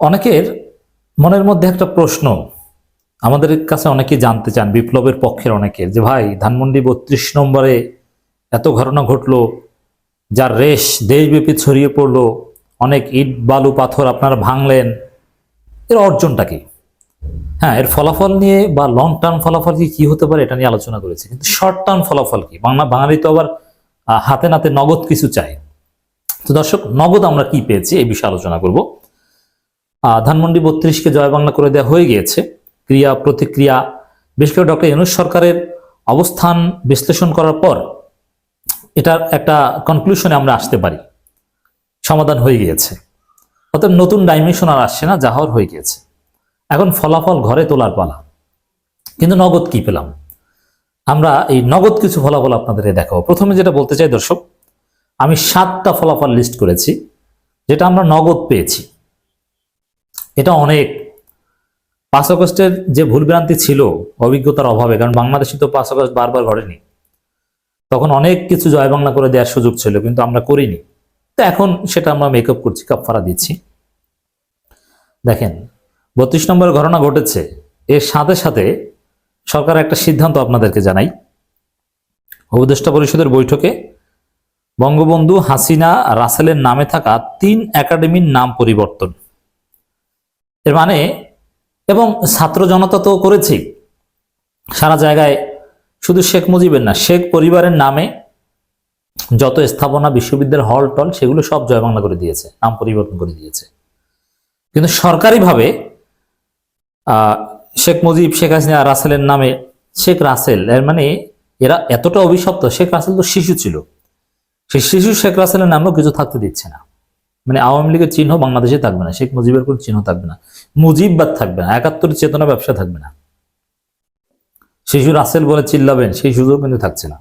অনেকের মনের মধ্যে একটা প্রশ্ন। আমাদের কাছে অনেকে জানতে চান, বিপ্লবের পক্ষের অনেকের, যে ভাই, ধানমন্ডি বত্রিশ নম্বরে এত ঘটনা ঘটলো, যার রেশ দেশব্যাপী ছড়িয়ে পড়ল, অনেক ইট, বালু, পাথর আপনারা ভাঙলেন, এর অর্জনটা কি? হ্যাঁ এর ফলাফল নিয়ে বা লং টার্ম ফলাফল কি কি হতে পারে এটা নিয়ে আলোচনা করেছি, কিন্তু শর্ট টার্ম ফলাফল কি? বাংলা, বাঙালি তো আবার হাতে নাতে নগদ কিছু চাই তো দর্শক, নগদ আমরা কি পেয়েছি এই বিষয়ে আলোচনা করব। ধানমন্ডি বত্রিশকে জয় বাংলা করে দেওয়া হয়ে গিয়েছে। ক্রিয়া প্রতিক্রিয়া বিশেষ করে ডক্টর ইউনুস সরকারের অবস্থান বিশ্লেষণ করার পর এটার একটা কনক্লুশনে আমরা আসতে পারি। সমাধান হয়ে গিয়েছে। অতএব নতুন ডাইমেনশন আর আসছে না যা হওয়ার হয়ে গিয়েছে। এখন ফলাফল ঘরে তোলার পালা। কিন্তু নগদ কি পেলাম? আমরা এই নগদ কিছু ফলাফল আপনাদের দেখাবো। প্রথমে যেটা বলতে চাই দর্শক, আমি সাতটা ফলাফল লিস্ট করেছি, যেটা আমরা নগদ পেয়েছি। এটা অনেক। পাঁচ আগস্টের যে ভুলভ্রান্তি ছিল, অভিজ্ঞতার অভাবে, কারণ বাংলাদেশে তো পাঁচ আগস্ট বারবার ঘটেনি। তখন অনেক কিছু জয় বাংলা করে দেওয়ার সুযোগ ছিল, কিন্তু আমরা করিনি। তো এখন সেটা আমরা মেকআপ করছি, কাপফারা দিচ্ছি। দেখেন, বত্রিশ নম্বর ঘটনা ঘটেছে। এর সাথে সাথে সরকার একটা সিদ্ধান্ত আপনাদেরকে জানাই। উপদেষ্টা পরিষদের বৈঠকে বঙ্গবন্ধু হাসিনা রাসেলের নামে থাকা তিন একাডেমির নাম পরিবর্তন। এর মানে এবং ছাত্র জনতা তো করেছেই সারা জায়গায় শুধু শেখ মুজিবের না, শেখ পরিবারের নামে যত স্থাপনা, বিশ্ববিদ্যালয়, হল, টল, সেগুলো সব জয় বাংলা করে দিয়েছে, নাম পরিবর্তন করে দিয়েছে। কিন্তু সরকারিভাবে শেখ মুজিব, শেখ হাসিনা, রাসেলের নামে শেখ রাসেল, এর মানে এরা এতটা অভিশপ্ত, শেখ রাসেল তো শিশু ছিল। সেই শিশু শেখ রাসেলের নামেও কিছু থাকতে দিচ্ছে না। মানে আওয়ামী লীগের চিহ্ন বাংলাদেশে থাকবে না, শেখ মুজিবের কোনো চিহ্ন থাকবে না মুজিববাদ থাকবে না, একাত্তর চেতনা ব্যবসা থাকবে না। শিশু রাসেল বলে চিল্লাবেন, সেই সুযোগ কিন্তু থাকছে না।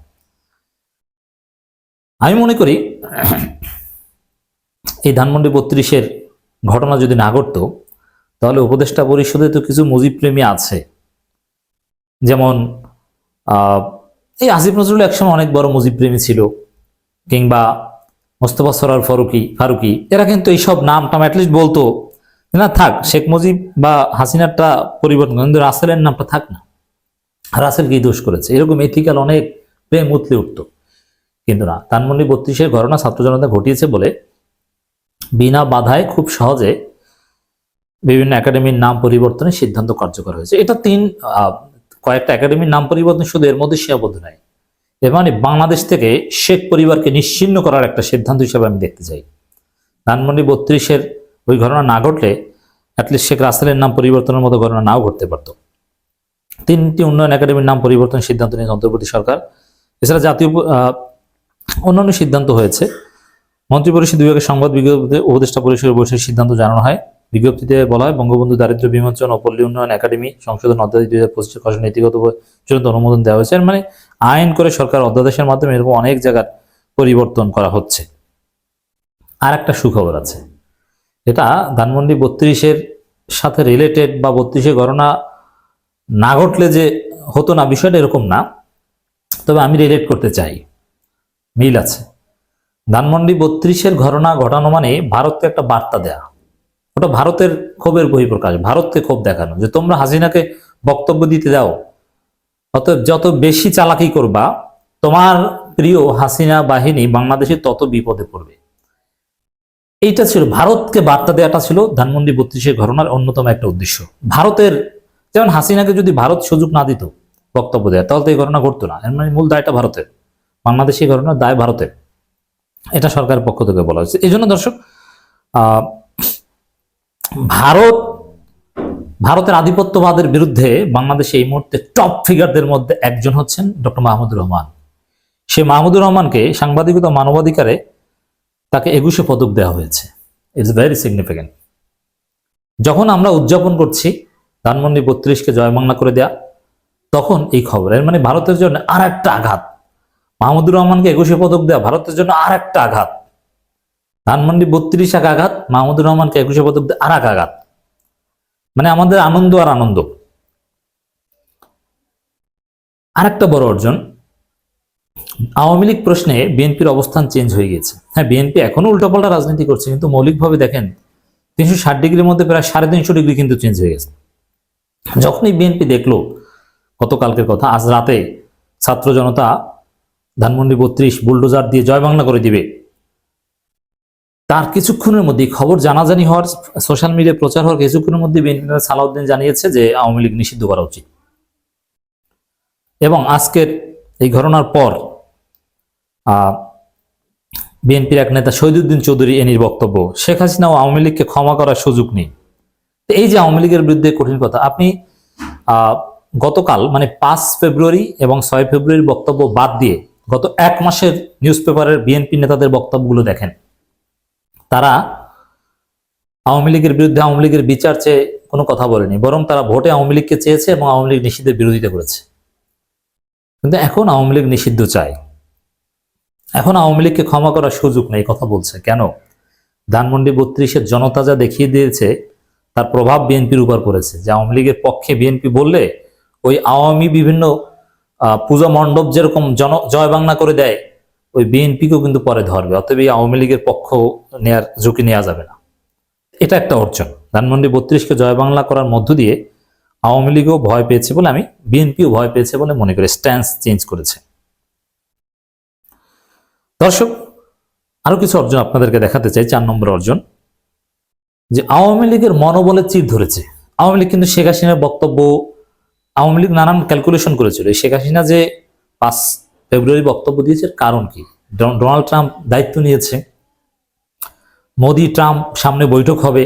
আমি মনে করি এই ধানমন্ডি বত্রিশের ঘটনা যদি না ঘটতো, তাহলে উপদেষ্টা পরিষদে তো কিছু মুজিব প্রেমী আছে। যেমন এই আসিফ নজরুল একসময় অনেক বড় মুজিব প্রেমী ছিল, কিংবা মোস্তফা সরার ফারুকি ফারুকি, এরা কিন্তু এইসব নাম টাম অ্যাটলিস্ট বলতো না, থাক, শেখ মুজিব বা হাসিনারটা পরিবর্তন, কিন্তু রাসেলের নামটা থাক না। রাসেল কি দোষ করেছে? এরকম এথিক্যাল অনেক প্রেম উতলে উঠতো। কিন্তু না, ধানমন্ডি বত্রিশের ঘটনা ছাত্র জনতা ঘটিয়েছে বলে বিনা বাধায় খুব সহজে বিভিন্ন একাডেমির নাম পরিবর্তনের সিদ্ধান্ত কার্যকর হয়েছে। এটা তিন কয়েকটা একাডেমির নাম পরিবর্তন শুধু এর মধ্যে সীমাবদ্ধ নয় এর মানে বাংলাদেশ থেকে শেখ পরিবারকে নিশ্চিন্ন করার একটা সিদ্ধান্ত হিসেবে আমি দেখতে চাই। ধানমন্ডি বত্রিশের ওই ঘটনা না ঘটলে অ্যাটলিস্ট শেখ রাসেলের নাম পরিবর্তনের মতো ঘটনা নাও ঘটতে পারতো। তিনটি উন্নয়ন একাডেমির নাম পরিবর্তনের সিদ্ধান্ত নিয়েছে অন্তর্বর্তী সরকার। এছাড়া জাতীয় অন্যান্য সিদ্ধান্ত হয়েছে। মন্ত্রী মন্ত্রিপরিষদ বিভাগের সংবাদ বিজ্ঞপ্তিতে উপদেষ্টা পরিষদের বৈঠকের সিদ্ধান্ত জানানো হয়। বিজ্ঞপ্তিতে বলা হয়, বঙ্গবন্ধু দারিদ্র্য বিমোচন ও পল্লী উন্নয়ন একাডেমি সংশোধন অধ্যাদেশ দুই হাজার পঁচিশের খসড়া নীতিগত চূড়ান্ত অনুমোদন দেওয়া হয়েছে। মানে আইন করে সরকার অধ্যাদেশের মাধ্যমে এরকম অনেক জায়গার পরিবর্তন করা হচ্ছে। আর একটা সুখবর আছে। এটা ধানমন্ডি বত্রিশের সাথে রিলেটেড বা বত্রিশের ঘটনা না ঘটলে যে হতো না, বিষয়টা এরকম না। তবে আমি রিলেট করতে চাই। মিল আছে। ধানমন্ডি বত্রিশের ঘটনা ঘটানো মানে ভারতকে একটা বার্তা দেয়া। ওটা ভারতের ক্ষোভের বহিঃপ্রকাশ, ভারতকে ক্ষোভ দেখানো, যে তোমরা হাসিনাকে বক্তব্য দিতে দাও। অতএব যত বেশি চালাকি করবা, তোমার প্রিয় হাসিনা বাহিনী বাংলাদেশে তত বিপদে পড়বে। এইটা ছিল, ভারতকে বার্তা দেওয়াটা ছিল ধানমন্ডি বত্রিশের ঘটনার অন্যতম একটা উদ্দেশ্য। ভারতের, যেমন হাসিনাকে যদি ভারত সুযোগ না দিত বক্তব্য দেয়, তাহলে তো এই ঘটনা ঘটতো না। মানে মূল দায়টা ভারতের, বাংলাদেশে ঘটনার দায় ভারতের। এটা সরকারের পক্ষ থেকে বলা হয়েছে। এই জন্য দর্শক ভারত, ভারতের আধিপত্যবাদের বিরুদ্ধে বাংলাদেশে এই মুহূর্তে টপ ফিগারদের মধ্যে একজন হচ্ছেন ডক্টর মাহমুদুর রহমান। সে মাহমুদুর রহমানকে সাংবাদিকতা মানবাধিকারে তাকে একুশে পদক দেওয়া হয়েছে। ইটস ভেরি সিগনিফিক্যান্ট যখন আমরা উদযাপন করছি ধানমন্ডি বত্রিশকে জয় বাংলা করে দেয়া, তখন এই খবর, এর মানে ভারতের জন্য আর একটা আঘাত। মাহমুদুর রহমানকে একুশে পদক দেওয়া ভারতের জন্য আর একটা আঘাত। ধানমন্ডি বত্রিশ এক আঘাত, মাহমুদুর রহমানকে একুশে পদক আর এক আঘাত। মানে আমাদের আনন্দ আর আনন্দ। আরেকটা বড় অর্জন, আওয়ামী লীগ প্রশ্নে বিএনপির অবস্থান চেঞ্জ হয়ে গেছে। হ্যাঁ বিএনপি এখনও উল্টাপাল্টা রাজনীতি করছে, কিন্তু মৌলিকভাবে দেখেন, তিনশো ষাট ডিগ্রির মধ্যে প্রায় সাড়ে তিনশো ডিগ্রি কিন্তু চেঞ্জ হয়ে গেছে। যখনই বিএনপি দেখল গতকালকের কথা, আজ রাতে ছাত্র জনতা ধানমন্ডি বত্রিশ বুলডোজার দিয়ে জয় বাংলা করে দিবে তার কিছুক্ষণের মধ্যে খবর জানাজানি হওয়ার সোশ্যাল মিডিয়ায় প্রচার হওয়ার কিছুক্ষণের মধ্যে বিএনপি নেতা সালাউদ্দিন জানিয়েছে যে আওয়ামী লীগ নিষিদ্ধ করা উচিত। এবং আজকের এই ঘটনার পর বিএনপির এক নেতা শহীদুদ্দিন চৌধুরী এনির বক্তব্য, শেখ হাসিনা ও আওয়ামী লীগকে ক্ষমা করার সুযোগ নেই। তো এই যে আওয়ামী লীগের বিরুদ্ধে কঠিন কথা, আপনি গতকাল মানে পাঁচ ফেব্রুয়ারি এবং ছয় ফেব্রুয়ারির বক্তব্য বাদ দিয়ে গত এক মাসের নিউজ পেপারের বিএনপি নেতাদের বক্তব্যগুলো দেখেন। তারা আওয়ামী লীগের বিরুদ্ধে আওয়ামী লীগের বিচার চেয়ে কোনো কথা বলেনি, বরং তারা ভোটে আওয়ামী লীগকে চেয়েছে এবং আওয়ামী লীগ নিষিদ্ধের বিরোধিতা করেছে। কিন্তু এখন আওয়ামী লীগ নিষিদ্ধ চায়। এখন আওয়ামী লীগকে ক্ষমা করার সুযোগ নেই কথা বলছে। কেন? ধানমন্ডি বত্রিশের জনতা যা দেখিয়ে দিয়েছে, তার প্রভাব বিএনপির উপর পড়েছে। যে আওয়ামী লীগের পক্ষে বিএনপি বললে, ওই আওয়ামী বিভিন্ন পূজা মণ্ডপ যেরকম জন জয় বাংলা করে দেয় ওই বিএনপিকেও কিন্তু পরে ধরবে, অতএব এই আওয়ামী লীগের পক্ষ নেয়ার ঝুঁকি নেওয়া যাবে না। এটা একটা অর্জন। ধানমন্ডি বত্রিশকে জয় বাংলা করার মধ্য দিয়ে আওয়ামী লীগও ভয় পেয়েছে বলে আমি, বিএনপিও ভয় পেয়েছে বলে মনে করি স্ট্যান্স চেঞ্জ করেছে। দর্শক, আরও কিছু অর্জন আপনাদেরকে দেখাতে চাই, চার নম্বর অর্জন। যে আওয়ামী লীগের মনোবলে চির ধরেছে। আওয়ামী লীগ কিন্তু শেখ হাসিনার বক্তব্য, আওয়ামী লীগ নানান ক্যালকুলেশন করেছিল। শেখ হাসিনা যে পাঁচ ফেব্রুয়ারি বক্তব্য দিয়েছে কারণ কি? ডোনাল্ড ট্রাম্প দায়িত্ব নিয়েছে, মোদি ট্রাম্প সামনে বৈঠক হবে,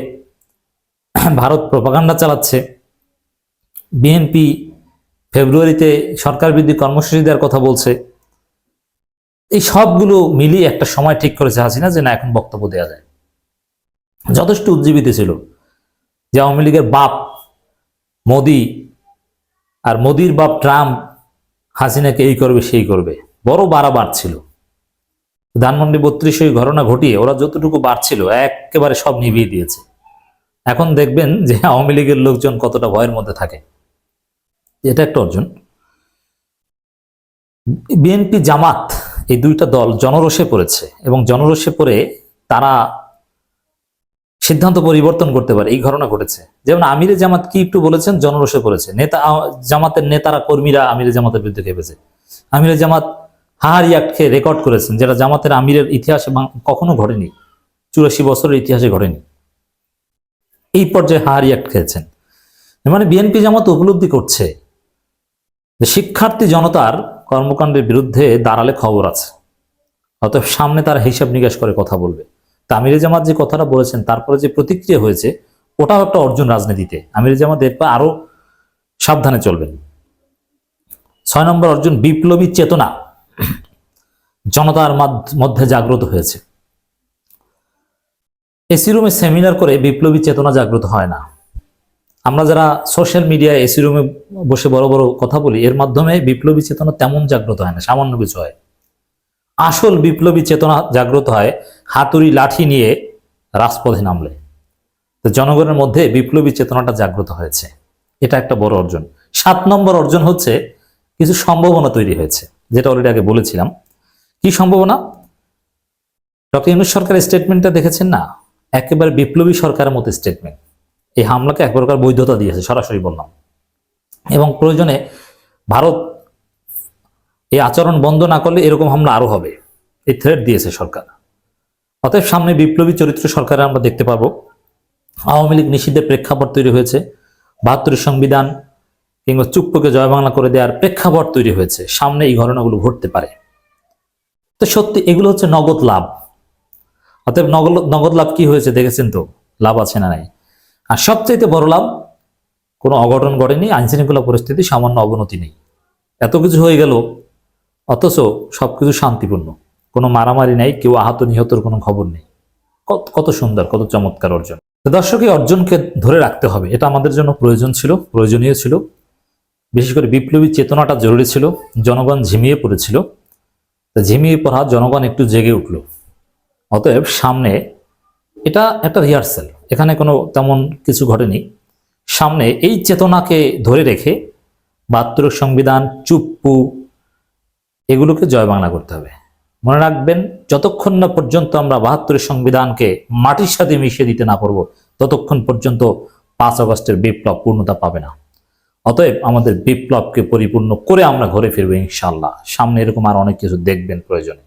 ভারত প্রপাগান্ডা চালাচ্ছে, বিএনপি ফেব্রুয়ারিতে সরকার বিরোধী কর্মসূচি দেওয়ার কথা বলছে। এই সবগুলো মিলিয়ে একটা সময় ঠিক করেছে হাসিনা যে না, এখন বক্তব্য দেওয়া যায়। যথেষ্ট উজ্জীবিত ছিল যে আওয়ামী লীগের বাপ মোদি আর মোদির বাপ ট্রাম্প হাসিনাকে এই করবে, সেই করবে। বড় বাড়াবার ছিল। ধানমন্ডি বত্রিশ ওই ঘটনা ঘটিয়ে ওরা যতটুকু বাড়ছিল, একেবারে সব নিভিয়ে দিয়েছে। এখন দেখবেন যে আওয়ামী লীগের লোকজন কতটা ভয়ের মধ্যে থাকে। এটা একটা অর্জন। বিএনপি জামাত, এই দুইটা দল জনরোষে পড়েছে এবং জনরোষে পড়ে তারা সিদ্ধান্ত পরিবর্তন করতে পারে, এই ঘটনা ঘটেছে। যেমন আমিরে জামাত কি একটু বলেছেন? জনরোষে পড়েছে। নেতা, জামাতের নেতারা, কর্মীরা আমিরে জামাতের বিরুদ্ধে খেপেছে। আমিরে জামাত হাহারি অ্যাক্টকে রেকর্ড করেছেন, যেটা জামাতের আমিরের ইতিহাসে কখনো ঘটেনি। চুরাশি বছরের ইতিহাসে ঘটেনি। এই পর্যায়ে হাহারি অ্যাক্ট খেয়েছেন। মানে বিএনপি জামাত উপলব্ধি করছে শিক্ষার্থী জনতার কর্মকাণ্ডের বিরুদ্ধে দাঁড়ালে খবর আছে। অতএব সামনে তারা হিসাব নিকাশ করে কথা বলবে। আমিরে জামাত যে কথাটা বলেছেন, তারপরে যে প্রতিক্রিয়া হয়েছে, ওটাও একটা অর্জন রাজনীতিতে। আমিরে জামাত এরপর আরও সাবধানে চলবেন। ছয় নম্বর, অর্জন বিপ্লবী চেতনা জনতার মধ্যে জাগ্রত হয়েছে। এসি রুমে সেমিনার করে বিপ্লবী চেতনা জাগ্রত হয় না। আমরা যারা সোশ্যাল মিডিয়ায় এসি রুমে বসে বড় বড় কথা বলি, এর মাধ্যমে বিপ্লবী চেতনা তেমন জাগ্রত হয় না, সামান্য কিছু হয়। আসল বিপ্লবী চেতনা জাগ্রত হয়, হাতুড়ি লাঠি নিয়ে রাজপথে নামলে। তো জনগণের মধ্যে বিপ্লবী চেতনাটা জাগ্রত হয়েছে। এটা একটা বড় অর্জন। সাত নম্বর অর্জন হচ্ছে কিছু সম্ভাবনা তৈরি হয়েছে, যেটা অলরেডি আগে বলেছিলাম। কি সম্ভাবনা? ডক্টর ইউনুস সরকারের স্টেটমেন্টটা দেখেছেন না? একেবারে বিপ্লবী সরকারের মতো স্টেটমেন্ট এই হামলাকে এক প্রকার বৈধতা দিয়েছে, সরাসরি বললাম। এবং প্রয়োজনে ভারত এই আচরণ বন্ধ না করলে এরকম হামলা আরও হবে। এই থ্রেট দিয়েছে সরকার। অতএব সামনে বিপ্লবী চরিত্র সরকারে আমরা দেখতে পাবো। আওয়ামী লীগ নিষিদ্ধের প্রেক্ষাপট তৈরি হয়েছে। বাহাত্তর সংবিধান কিংবা চুপ্পকে জয় বাংলা করে দেওয়ার প্রেক্ষাপট তৈরি হয়েছে। সামনে এই ঘটনাগুলো ঘটতে পারে। তো সত্যি, এগুলো হচ্ছে নগদ লাভ। অতএব নগদ নগদ লাভ কি হয়েছে দেখেছেন তো? লাভ আছে না নাই? আর সবচাইতে বড় লাভ, কোনো অঘটন ঘটেনি, আইনশৃঙ্খলা পরিস্থিতি সামান্য অবনতি নেই। এত কিছু হয়ে গেল অথচ সব কিছু শান্তিপূর্ণ। কোনো মারামারি নাই, কেউ আহত নিহতর কোনো খবর নেই। কত কত সুন্দর, কত চমৎকার অর্জন। দর্শক, এই অর্জনকে ধরে রাখতে হবে। এটা আমাদের জন্য প্রয়োজন ছিল, প্রয়োজনীয় ছিল। বিশেষ করে বিপ্লবী চেতনাটা জরুরি ছিল, জনগণ ঝিমিয়ে পড়েছিল। ঝিমিয়ে পড়া জনগণ একটু জেগে উঠল। অতএব সামনে এটা একটা রিহার্সেল এখানে কোনো তেমন কিছু ঘটেনি। সামনে এই চেতনাকে ধরে রেখে বাহাত্তর সংবিধান, চুপ্পু এগুলোকে জয় বাংলা করতে হবে। মনে রাখবেন, যতক্ষণ না পর্যন্ত আমরা বাহাত্তরের সংবিধানকে মাটির সাথে মিশিয়ে দিতে না পারব, ততক্ষণ পর্যন্ত পাঁচ আগস্টের বিপ্লব পূর্ণতা পাবে না। অতএব আমাদের বিপ্লবকে পরিপূর্ণ করে আমরা ঘরে ফিরবো ইনশাল্লাহ সামনে এরকম আর অনেক কিছু দেখবেন প্রয়োজনে।